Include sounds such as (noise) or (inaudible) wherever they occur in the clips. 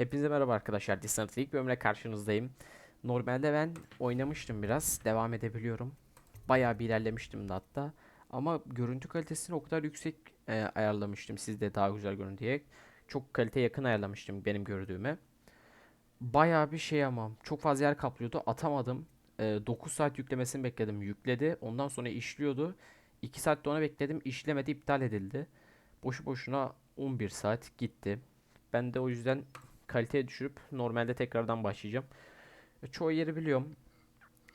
Hepinize merhaba arkadaşlar. Dishonored ilk bölümle karşınızdayım. Normalde ben oynamıştım biraz. Devam edebiliyorum. Bayağı bir ilerlemiştim de hatta. Ama görüntü kalitesini o kadar yüksek e, ayarlamıştım. Siz de daha güzel görün diye. Çok kalite yakın ayarlamıştım benim gördüğüme. Bayağı bir şey ama çok fazla yer kaplıyordu. Atamadım. E, 9 saat yüklemesini bekledim. Yükledi. Ondan sonra işliyordu. 2 saat de ona bekledim. İşlemedi, iptal edildi. Boşu boşuna 11 saat gitti. Ben de o yüzden kaliteye düşürüp normalde tekrardan başlayacağım. E, Çoğu yeri biliyorum.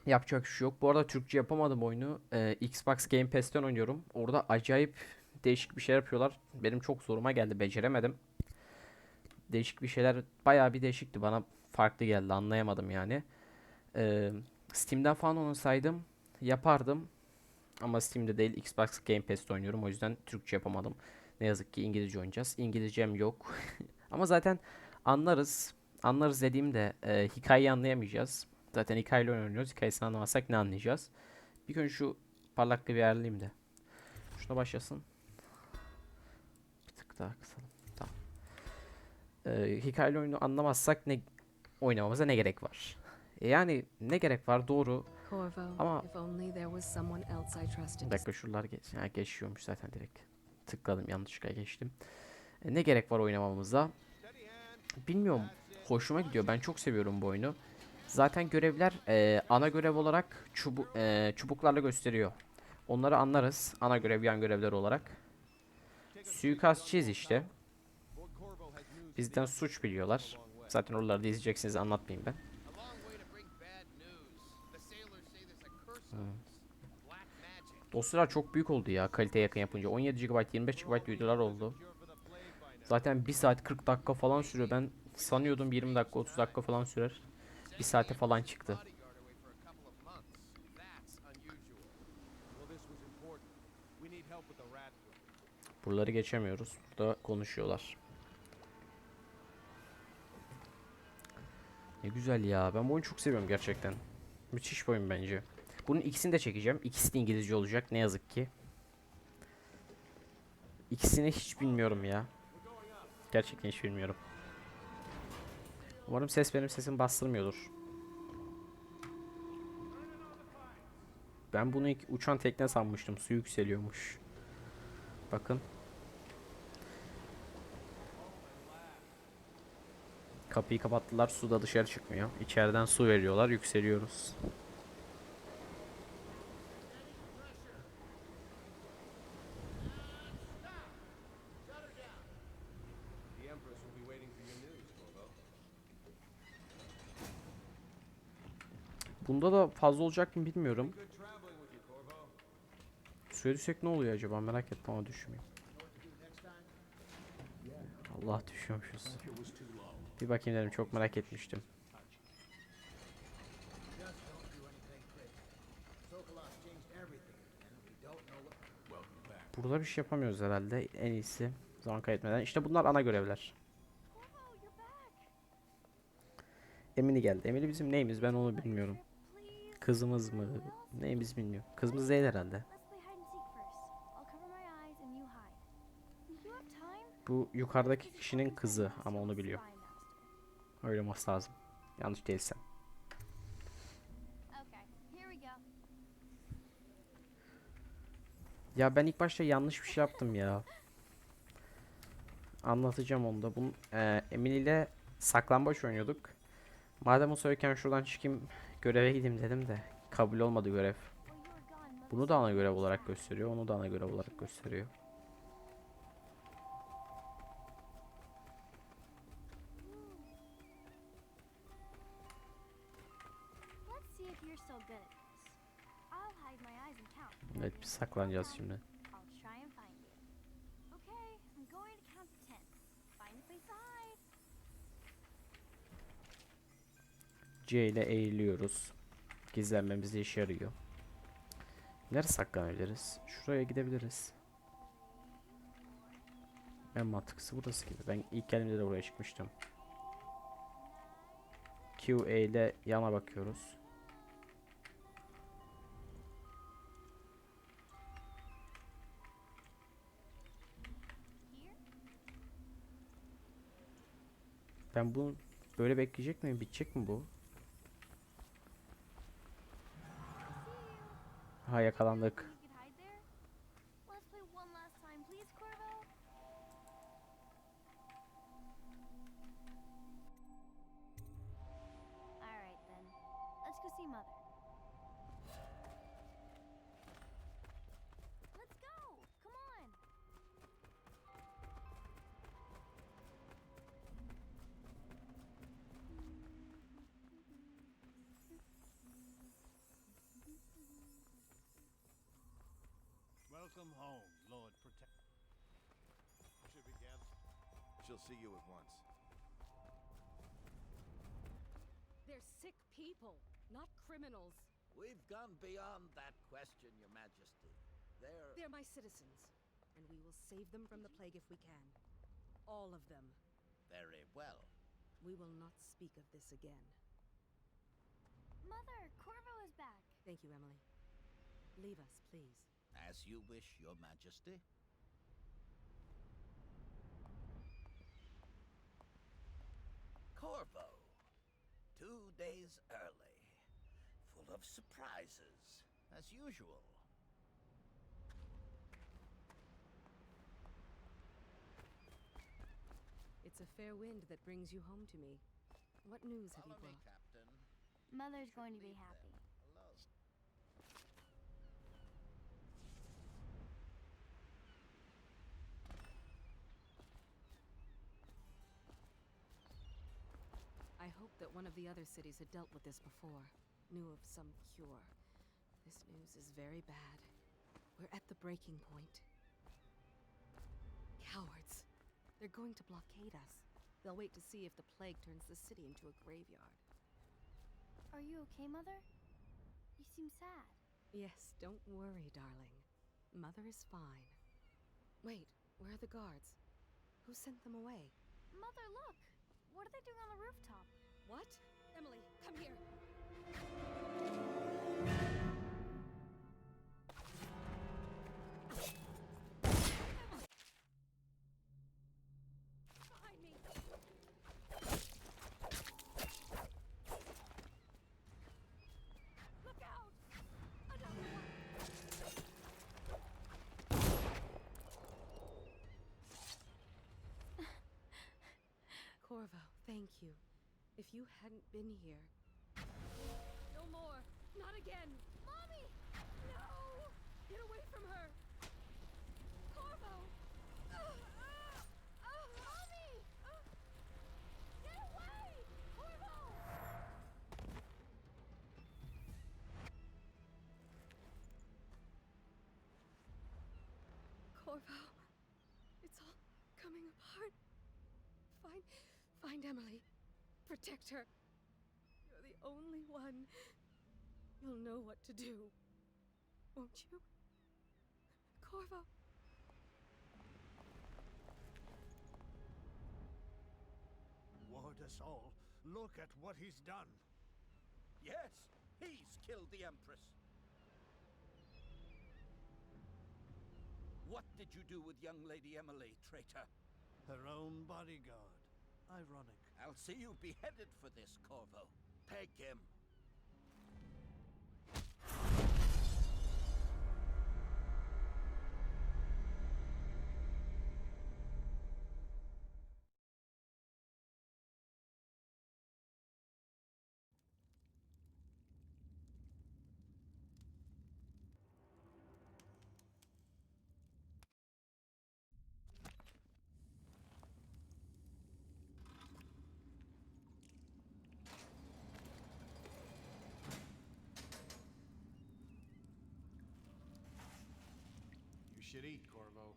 Yapacak bir şey yok. Bu arada Türkçe yapamadım oyunu. Ee, Xbox Game Pass'ten oynuyorum. Orada acayip değişik bir şeyler yapıyorlar. Benim çok zoruma geldi. Beceremedim. Değişik bir şeyler bayağı bir değişikti. Bana farklı geldi. Anlayamadım yani. Ee, Steam'den falan oynasaydım yapardım. Ama Steam'de değil Xbox Game Pass'te oynuyorum. O yüzden Türkçe yapamadım. Ne yazık ki İngilizce oynayacağız. İngilizcem yok. (laughs) Ama zaten anlarız. Anlarız dediğimde e, hikayeyi anlayamayacağız. Zaten hikayeyle oynuyoruz. Hikayesini anlamazsak ne anlayacağız? Bir gün şu parlaklığı bir ayarlayayım da. Şuna başlasın. Bir tık daha kısalım. Tamam. E, hikayeli oyunu anlamazsak ne oynamamıza ne gerek var? E, yani ne gerek var doğru. Corvo, Ama-. Bir dakika şuralar geç. Ha, geçiyormuş zaten direkt. Tıkladım yanlışlıkla geçtim. E, ne gerek var oynamamıza? Bilmiyorum. Hoşuma gidiyor. Ben çok seviyorum bu oyunu. Zaten görevler e, ana görev olarak çubu e, çubuklarla gösteriyor. Onları anlarız. Ana görev, yan görevler olarak. Suikastçıyız işte. Bizden suç biliyorlar. Zaten oraları da izleyeceksiniz anlatmayayım ben. Magic. Dosyalar çok büyük oldu ya kaliteye yakın yapınca. 17 GB, 25 GB videolar oldu. Zaten 1 saat 40 dakika falan sürüyor. Ben sanıyordum 20 dakika 30 dakika falan sürer. 1 saate falan çıktı. Buraları geçemiyoruz. Burada konuşuyorlar. Ne güzel ya. Ben bu oyunu çok seviyorum gerçekten. Müthiş bir oyun bence. Bunun ikisini de çekeceğim. İkisi de İngilizce olacak ne yazık ki. İkisini hiç bilmiyorum ya. Gerçekten hiç bilmiyorum. Umarım ses benim sesimi bastırmıyordur. Ben bunu ilk uçan tekne sanmıştım. Su yükseliyormuş. Bakın. Kapıyı kapattılar. Su da dışarı çıkmıyor. İçeriden su veriyorlar. Yükseliyoruz. Fazla olacak mı bilmiyorum. Suya düşsek ne oluyor acaba merak ettim ama düşmüyor. Allah düşüyormuşuz. Bir bakayım dedim çok merak etmiştim. Burada bir şey yapamıyoruz herhalde. En iyisi zaman kaybetmeden. İşte bunlar ana görevler. Emini geldi. Emini bizim neyimiz ben onu bilmiyorum. Kızımız mı? Neyimiz bilmiyorum. Kızımız değil herhalde. Bu yukarıdaki kişinin kızı ama onu biliyor. Öyle olması lazım. Yanlış değilsem. Ya ben ilk başta yanlış bir şey yaptım ya. Anlatacağım onu da. Bunun e, Emily ile saklambaç oynuyorduk. Madem o söyleken şuradan çıkayım göreve gideyim dedim de kabul olmadı görev. Bunu da ana görev olarak gösteriyor. Onu da ana görev olarak gösteriyor. Evet biz saklanacağız şimdi. C ile eğiliyoruz. Gizlenmemize işe yarıyor. Nereye saklanabiliriz? Şuraya gidebiliriz. En mantıklısı burası gibi. Ben ilk geldiğimde de buraya çıkmıştım. Q E ile yana bakıyoruz. Ben bu böyle bekleyecek miyim? Bitecek mi bu? Ha yakalandık. Welcome home, Lord Protect. She begins. She'll see you at once. They're sick people, not criminals. We've gone beyond that question, Your Majesty. They're. They're my citizens, and we will save them from the plague if we can. All of them. Very well. We will not speak of this again. Mother, Corvo is back. Thank you, Emily. Leave us, please. As you wish, Your Majesty. Corvo. Two days early. Full of surprises, as usual. It's a fair wind that brings you home to me. What news have you Follow me, brought? Captain. Mother's Should going to be leave them happy. alone. I hoped that one of the other cities had dealt with this before, knew of some cure. This news is very bad. We're at the breaking point. Cowards. They're going to blockade us. They'll wait to see if the plague turns the city into a graveyard. Are you okay, Mother? You seem sad. Yes, don't worry, darling. Mother is fine. Wait, where are the guards? Who sent them away? Mother, look! What are they doing on the rooftop? What? Emily, come here. Behind me. Look out! Another one. (laughs) Corvo, thank you. If you hadn't been here. No more! Not again! Mommy! No! Get away from her! Corvo! Ah, ah, ah, Mommy! Get away! Corvo! Corvo! It's all coming apart. Find. Find Emily. Protect her. You're the only one. You'll know what to do. Won't you? Corvo! Ward us all. Look at what he's done. Yes, he's killed the Empress. What did you do with young Lady Emily, traitor? Her own bodyguard. Ironic. I'll see you beheaded for this, Corvo. Peg him. Should eat, Corvo.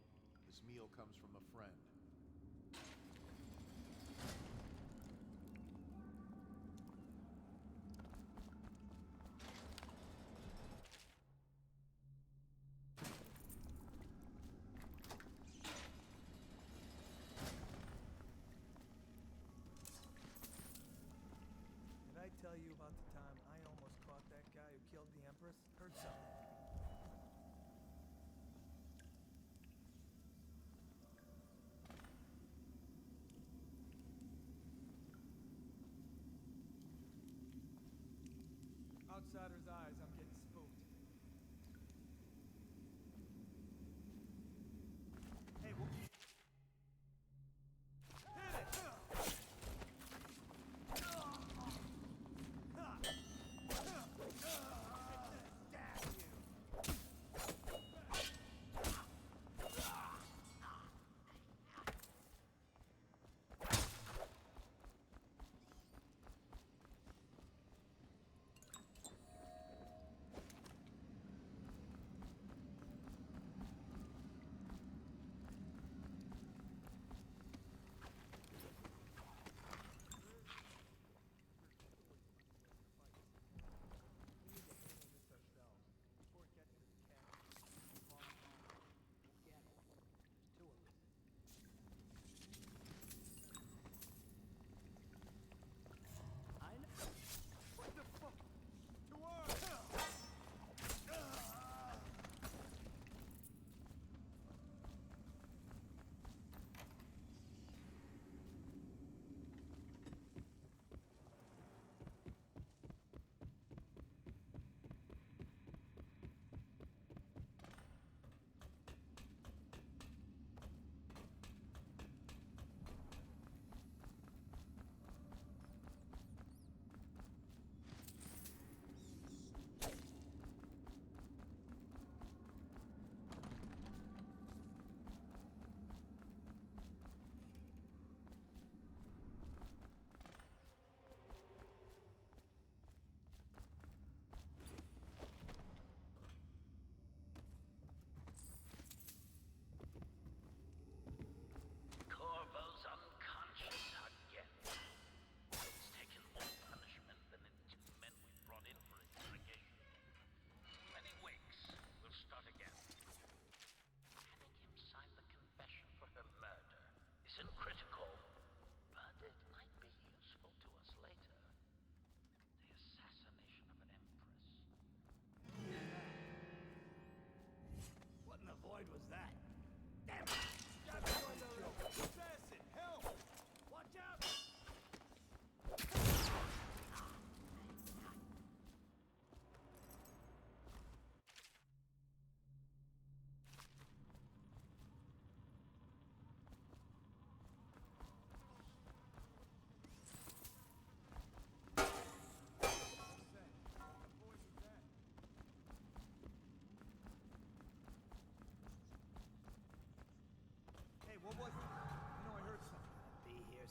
This meal comes from a friend. Did I tell you about the time outsider's eye.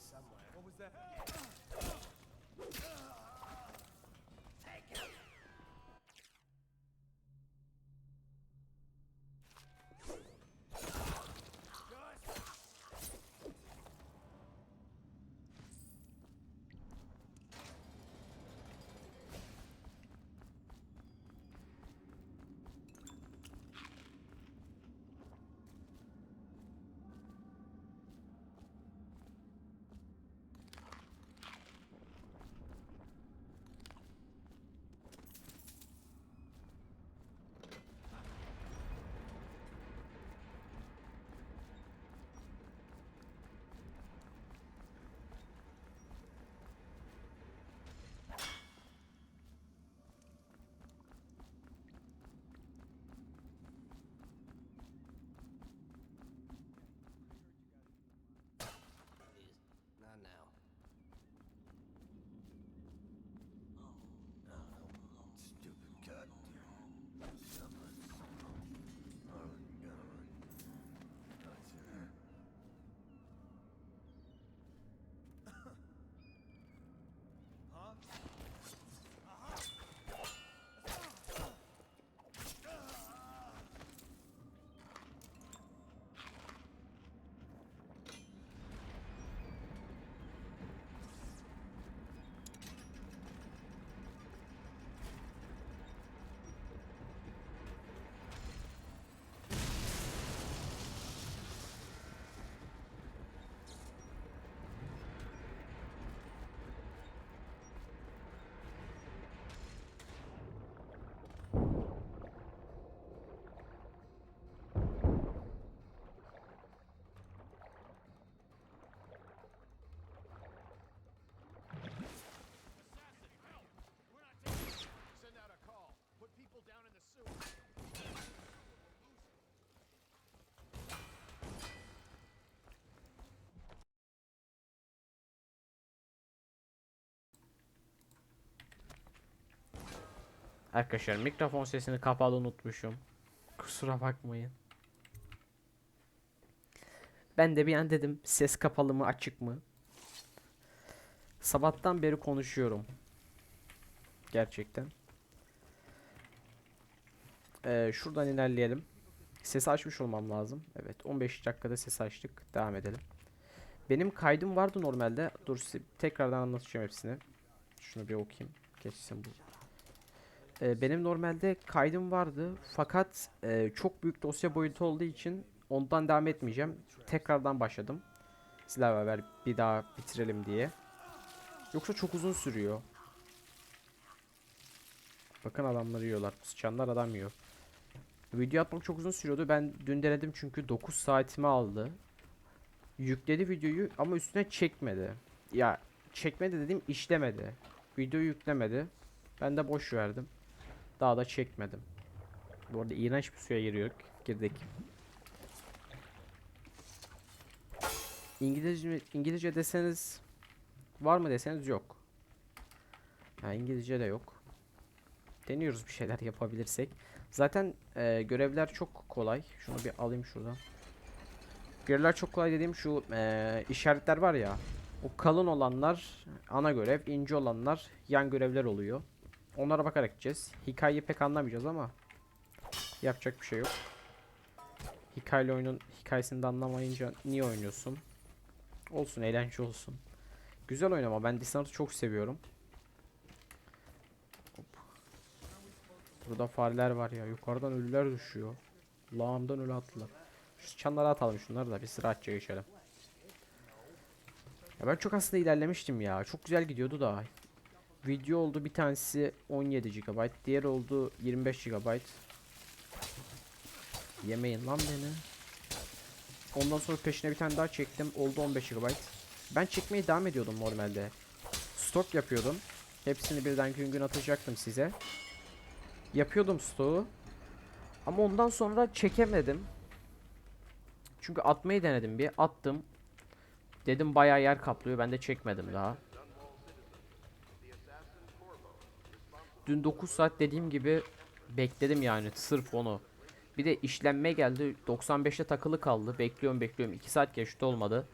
Somewhere. What was that? Arkadaşlar mikrofon sesini kapalı unutmuşum. Kusura bakmayın. Ben de bir an dedim ses kapalı mı açık mı? Sabahtan beri konuşuyorum. Gerçekten. Ee, şuradan ilerleyelim. Ses açmış olmam lazım. Evet 15 dakikada ses açtık. Devam edelim. Benim kaydım vardı normalde. Dur tekrardan anlatacağım hepsini. Şunu bir okuyayım. Geçsin bu. Ee, benim normalde kaydım vardı. Fakat e, çok büyük dosya boyutu olduğu için ondan devam etmeyeceğim. Tekrardan başladım. Sizlerle beraber bir daha bitirelim diye. Yoksa çok uzun sürüyor. Bakın adamları yiyorlar. Sıçanlar adam yiyor. Video atmak çok uzun sürüyordu. Ben dün denedim çünkü 9 saatimi aldı. Yükledi videoyu ama üstüne çekmedi. Ya çekmedi dediğim işlemedi. Videoyu yüklemedi. Ben de boş verdim. Daha da çekmedim. Bu arada iğrenç bir suya giriyor. Girdik. İngilizce İngilizce deseniz var mı deseniz yok. Ha, İngilizce de yok. Deniyoruz bir şeyler (laughs) yapabilirsek. Zaten e, görevler çok kolay. Şunu bir alayım şuradan. Görevler çok kolay dediğim şu e, işaretler var ya. O kalın olanlar ana görev, ince olanlar yan görevler oluyor. Onlara bakarak gideceğiz. Hikayeyi pek anlamayacağız ama yapacak bir şey yok. Hikayeli oyunun hikayesini de anlamayınca niye oynuyorsun? Olsun, eğlence olsun. Güzel oyun ama ben Dishonored'ı çok seviyorum. Hop. Burada fareler var ya. Yukarıdan ölüler düşüyor. Lağımdan ölü attılar. Şu çanları atalım şunları da bir sıraatça geçelim. Ya ben çok aslında ilerlemiştim ya. Çok güzel gidiyordu da. Video oldu bir tanesi 17 GB, diğer oldu 25 GB. Yemeyin lan beni. Ondan sonra peşine bir tane daha çektim. Oldu 15 GB. Ben çekmeye devam ediyordum normalde. Stok yapıyordum. Hepsini birden gün gün atacaktım size. Yapıyordum stoğu. Ama ondan sonra çekemedim. Çünkü atmayı denedim bir. Attım. Dedim bayağı yer kaplıyor. Ben de çekmedim daha. Dün 9 saat dediğim gibi bekledim yani sırf onu. Bir de işlenme geldi. 95'te takılı kaldı. Bekliyorum bekliyorum. 2 saat geçti olmadı.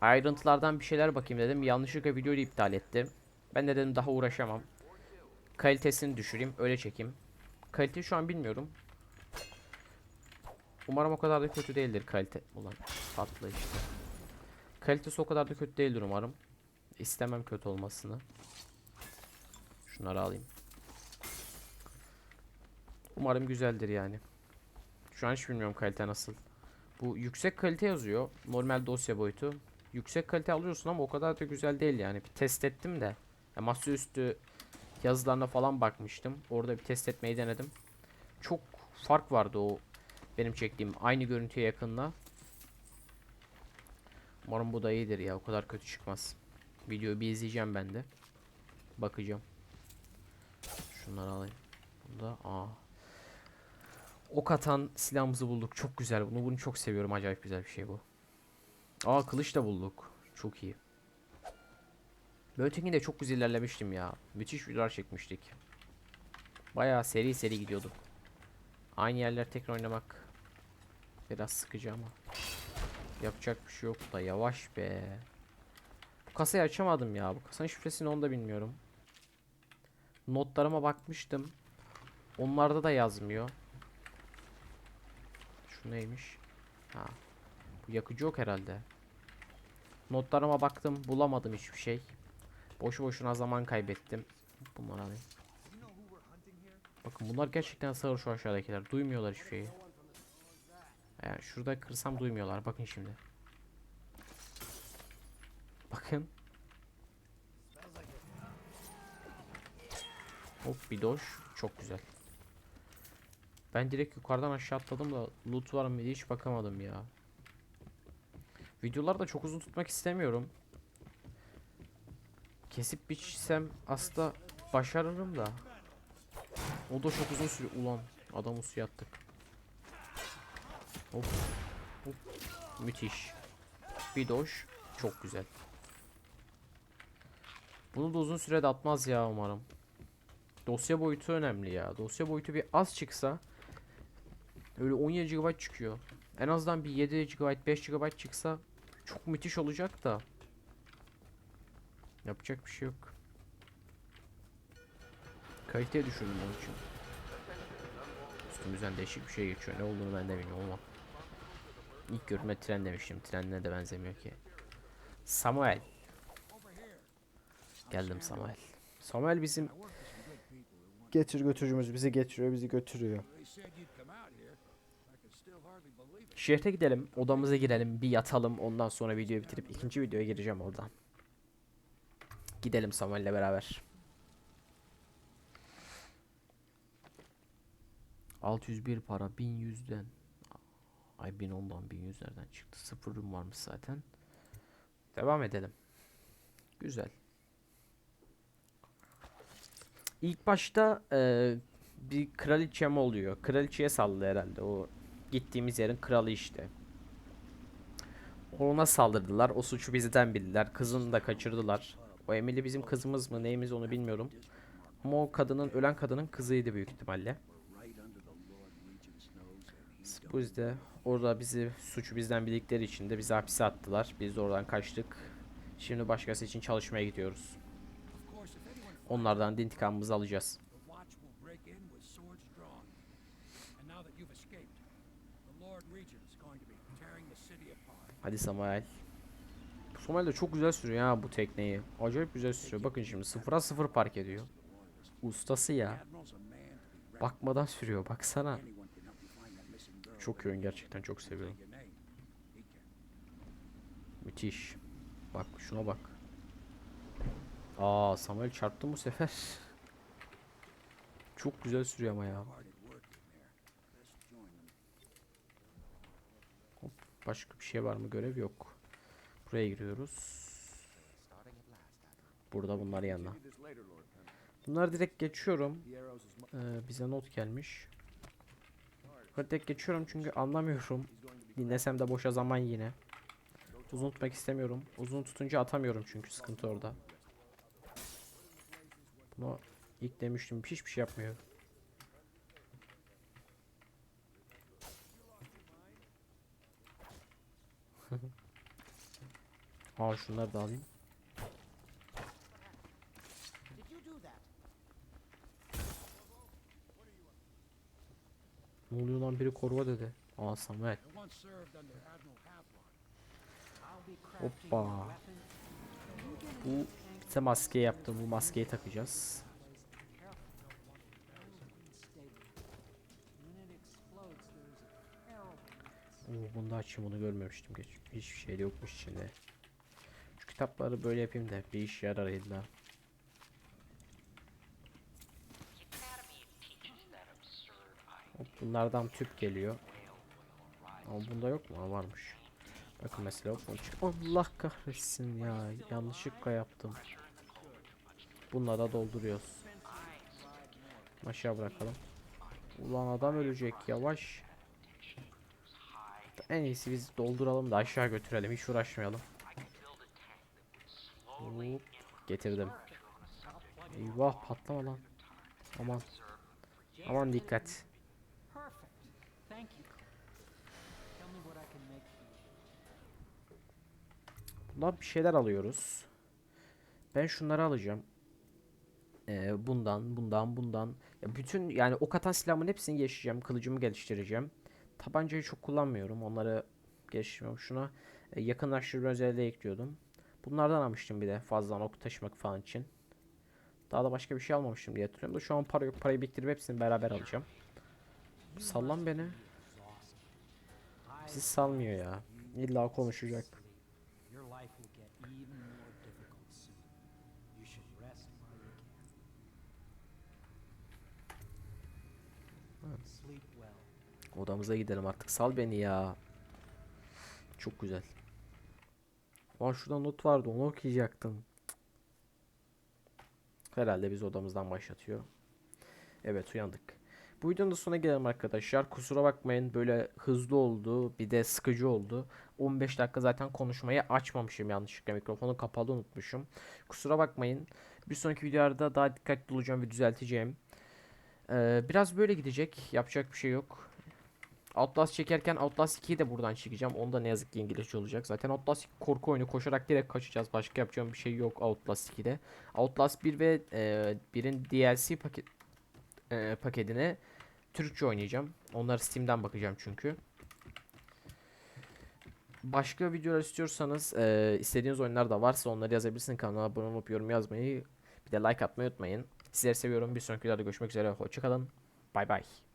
Ayrıntılardan bir şeyler bakayım dedim. Yanlışlıkla videoyu iptal ettim. Ben de dedim daha uğraşamam. Kalitesini düşüreyim. Öyle çekeyim. Kalite şu an bilmiyorum. Umarım o kadar da kötü değildir kalite. Ulan patla işte. Kalitesi o kadar da kötü değildir umarım. İstemem kötü olmasını. Şunları alayım. Umarım güzeldir yani. Şu an hiç bilmiyorum kalite nasıl. Bu yüksek kalite yazıyor. Normal dosya boyutu. Yüksek kalite alıyorsun ama o kadar da güzel değil yani. Bir test ettim de. Ya masaüstü yazılarına falan bakmıştım. Orada bir test etmeyi denedim. Çok fark vardı o benim çektiğim aynı görüntüye yakınla. Umarım bu da iyidir ya. O kadar kötü çıkmaz. Videoyu bir izleyeceğim ben de. Bakacağım. Şunları alayım. Bunda aa. Ok atan silahımızı bulduk. Çok güzel. Bunu bunu çok seviyorum. Acayip güzel bir şey bu. Aa kılıç da bulduk. Çok iyi. Ben ötekinde çok güzel ilerlemiştim ya. Müthiş videolar çekmiştik. Bayağı seri seri gidiyorduk. Aynı yerler tekrar oynamak biraz sıkıcı ama yapacak bir şey yok da yavaş be. Bu kasayı açamadım ya. Bu kasanın şifresini onu da bilmiyorum. Notlarıma bakmıştım. Onlarda da yazmıyor. Şu neymiş? Ha. Bu yakıcı yok herhalde. Notlarıma baktım, bulamadım hiçbir şey. Boşu boşuna zaman kaybettim. Bunları alayım. Bakın bunlar gerçekten sağır şu aşağıdakiler. Duymuyorlar hiçbir şeyi. Yani şurada kırsam duymuyorlar. Bakın şimdi. Bakın. Hop bir doş. Çok güzel. Ben direkt yukarıdan aşağı atladım da loot var mı diye hiç bakamadım ya. Videoları da çok uzun tutmak istemiyorum. Kesip biçsem aslında başarırım da. O da çok uzun sürüyor. Ulan adamı suya attık. Hop. Hop. Müthiş. Bir doş. Çok güzel. Bunu da uzun sürede atmaz ya umarım. Dosya boyutu önemli ya. Dosya boyutu bir az çıksa öyle 17 GB çıkıyor. En azından bir 7 GB 5 GB çıksa çok müthiş olacak da. Yapacak bir şey yok. Kalite düşürdüm onun için. Üstümüzden değişik bir şey geçiyor. Ne olduğunu ben de bilmiyorum ama. İlk görüme tren demiştim. Trenine de benzemiyor ki. Samuel. Geldim Samuel. Samuel bizim getir götürücümüz bizi getiriyor bizi götürüyor. Şehre gidelim odamıza girelim bir yatalım ondan sonra videoyu bitirip ikinci videoya gireceğim oradan. Gidelim Samuel'le beraber. 601 para 1100'den Ay 1010'dan 1100'lerden çıktı. Sıfırım varmış zaten. Devam edelim. Güzel. İlk başta e, bir kraliçem oluyor. Kraliçeye salladı herhalde. O gittiğimiz yerin kralı işte. Ona saldırdılar. O suçu bizden bildiler. Kızını da kaçırdılar. O Emily bizim kızımız mı neyimiz onu bilmiyorum. Ama o kadının ölen kadının kızıydı büyük ihtimalle. Biz de orada bizi suçu bizden bildikleri için de bizi hapise attılar. Biz de oradan kaçtık. Şimdi başkası için çalışmaya gidiyoruz. Onlardan da intikamımızı alacağız. Hadi Samuel. Samuel de çok güzel sürüyor ha bu tekneyi. Acayip güzel sürüyor. Bakın şimdi sıfıra sıfır park ediyor. Ustası ya. Bakmadan sürüyor. Baksana. Çok iyi oyun gerçekten çok seviyorum. Müthiş. Bak şuna bak. Aa Samuel çarptı bu sefer. Çok güzel sürüyor ama ya. Them. Başka bir şey var mı? Görev yok. Buraya giriyoruz. Burada bunlar yanına. Bunlar direkt geçiyorum. Ee, bize not gelmiş. Direkt geçiyorum çünkü anlamıyorum. Dinlesem de boşa zaman yine. Uzun tutmak istemiyorum. Uzun tutunca atamıyorum çünkü sıkıntı orada. Bunu ilk demiştim hiçbir şey yapmıyor. (laughs) Aa şunları da alayım. Ne oluyor lan biri koruma dedi. Aa Samuel. Hoppa. Bu bize maske yaptım. Bu maskeyi takacağız. Oo, bunu da açayım onu görmemiştim geç. Hiçbir şey yokmuş içinde. Şu kitapları böyle yapayım da bir iş yarar illa. Bunlardan tüp geliyor. Ama bunda yok mu? Aa, varmış. Bakın mesela hop, Allah kahretsin ya. Yanlışlıkla yaptım. Bununla da dolduruyoruz. Aşağı bırakalım. Ulan adam ölecek yavaş. En iyisi biz dolduralım da aşağı götürelim. Hiç uğraşmayalım. Hop, getirdim. Eyvah patlama lan. Aman. Aman dikkat. Bundan bir şeyler alıyoruz. Ben şunları alacağım. Bundan, bundan, bundan. Ya bütün yani ok atan silahımın hepsini geçeceğim. Kılıcımı geliştireceğim. Tabancayı çok kullanmıyorum. Onları geliştirmiyorum. Şuna e, yakınlaştırma özelliği ekliyordum. Bunlardan almıştım bir de fazladan ok taşımak falan için. Daha da başka bir şey almamıştım diye hatırlıyorum da şu an para yok. Parayı biriktirip hepsini beraber alacağım. Sallan beni. Bizi salmıyor ya. İlla konuşacak. Odamıza gidelim artık. Sal beni ya. Çok güzel. Lan şurada not vardı onu okuyacaktım. Herhalde biz odamızdan başlatıyor. Evet uyandık. Bu videonun da sonuna gelelim arkadaşlar. Kusura bakmayın böyle hızlı oldu. Bir de sıkıcı oldu. 15 dakika zaten konuşmayı açmamışım yanlışlıkla. Mikrofonu kapalı unutmuşum. Kusura bakmayın. Bir sonraki videolarda daha dikkatli olacağım ve düzelteceğim. Ee, biraz böyle gidecek. Yapacak bir şey yok. Outlast çekerken Outlast 2'yi de buradan çekeceğim. Onda ne yazık ki İngilizce olacak. Zaten Outlast 2 korku oyunu koşarak direkt kaçacağız. Başka yapacağım bir şey yok Outlast 2'de. Outlast 1 ve e, 1'in DLC paket e, paketine Türkçe oynayacağım. Onları Steam'den bakacağım çünkü. Başka videolar istiyorsanız e, istediğiniz oyunlar da varsa onları yazabilirsiniz. Kanala abone olup yorum yazmayı bir de like atmayı unutmayın. Sizleri seviyorum. Bir sonraki videoda görüşmek üzere. Hoşçakalın. Bay bay.